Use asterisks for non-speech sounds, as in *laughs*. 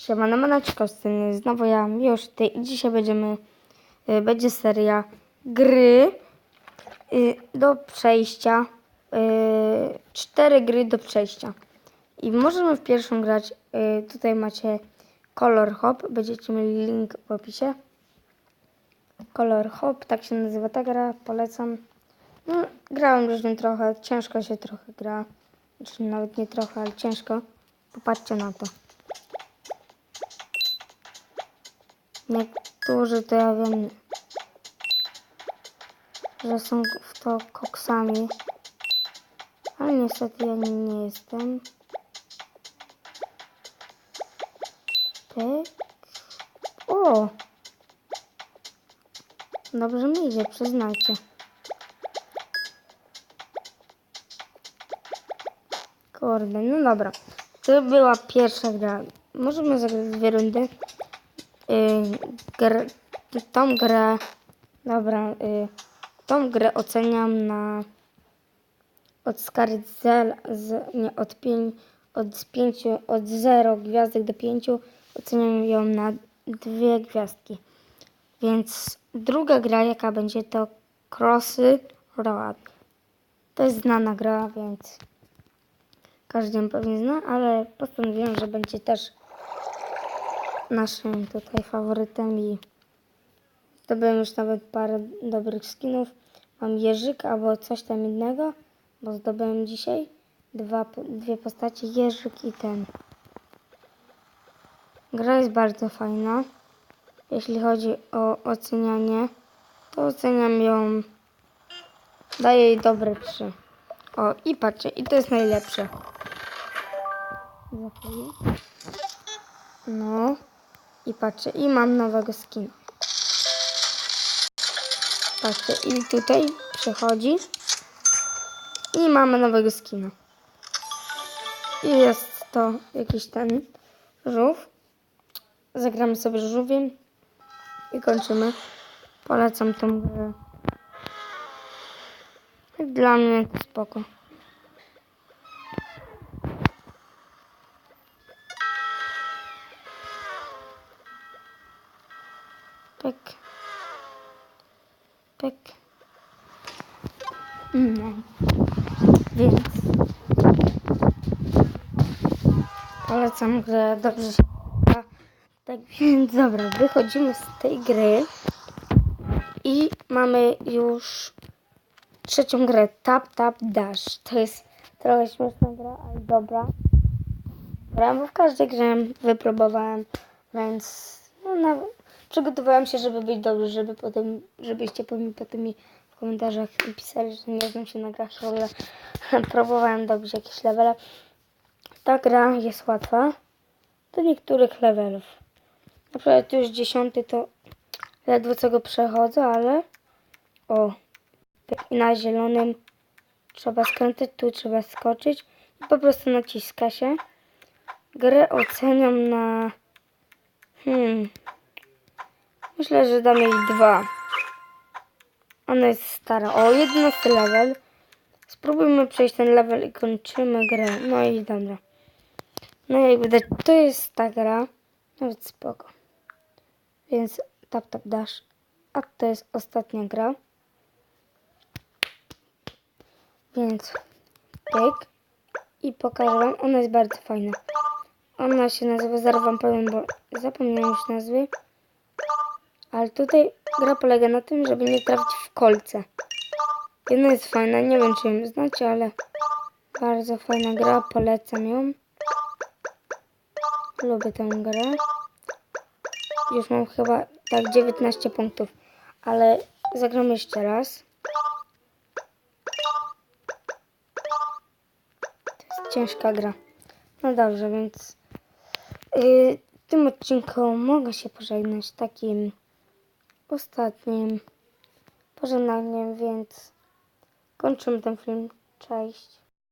Siemano, maneczko, z znowu ja, już ty i dzisiaj będziemy, y, będzie seria gry y, do przejścia, y, cztery gry do przejścia. I możemy w pierwszą grać, tutaj macie Color Hop, będziecie mieli link w opisie. Color Hop, tak się nazywa ta gra, polecam. No, grałem już trochę, ciężko się trochę gra, znaczy nawet nie trochę, ale ciężko. Popatrzcie na to. Niektórzy to ja wiem, że są w to koksami, ale niestety ja nim nie jestem. Pyk. O! Dobrze mi idzie, przyznajcie. Kurde, no dobra. To była pierwsza gra. Możemy zagrać dwie rundy. Yy, gr, tą grę, dobra, yy, tą grę oceniam na od skali zel, z, nie, od 5, od 5, od 0 gwiazdek do 5 oceniam ją na dwie gwiazdki. Więc druga gra, jaka będzie to Crossy Road. To jest znana gra, więc każdy ją pewnie zna, ale postanowiłem, że będzie też naszym tutaj faworytem i zdobyłem już nawet parę dobrych skinów. Mam jeżyk albo coś tam innego, bo zdobyłem dzisiaj dwa, dwie postacie, jeżyk i ten. Gra jest bardzo fajna. Jeśli chodzi o ocenianie, to oceniam ją, daję jej dobre 3. O, i patrzcie, i to jest najlepsze. No. I patrzę, i mam nowego skina. Patrzcie, i tutaj przechodzi. I mamy nowego skina. I jest to jakiś ten żółw. Zagramy sobie żółwiem i kończymy. Polecam tą grę. Dla mnie to spoko. Pyk. Pyk. No. Więc polecam grę, dobrze się. Tak więc dobra, wychodzimy z tej gry i mamy już trzecią grę Tap Tap Dash. To jest trochę śmieszna gra, ale dobra. Grałem, bo w każdej grze wypróbowałem, więc no, na, przygotowałem się, żeby być dobry, żeby potem, żebyście potem, potem mi w komentarzach pisali, że nie znam się na grach, ale *laughs* próbowałem dobyć jakieś levele. Ta gra jest łatwa do niektórych levelów. Na przykład już dziesiąty to ledwo co go przechodzę, ale o, na zielonym trzeba skręcić, tu trzeba skoczyć i po prostu naciska się. Grę oceniam na hmm, myślę, że dam jej dwa. Ona jest stara. O, 11 level. Spróbujmy przejść ten level i kończymy grę. No i dobra. No jak widać, to jest ta gra. Nawet spoko. Więc tap tap dash. A to jest ostatnia gra. Więc pyk. I pokażę wam. Ona jest bardzo fajna. Ona się nazywa, zaraz wam powiem, bo zapomniałem już nazwy. Ale tutaj gra polega na tym, żeby nie trafić w kolce. Jedna jest fajna, nie wiem czy ją znacie, ale bardzo fajna gra, polecam ją. Lubię tę grę. Już mam chyba tak 19 punktów, ale zagram jeszcze raz. To jest ciężka gra. No dobrze, więc yy, tym odcinku mogę się pożegnać takim ostatnim pożegnaniem, więc kończymy ten film. Cześć.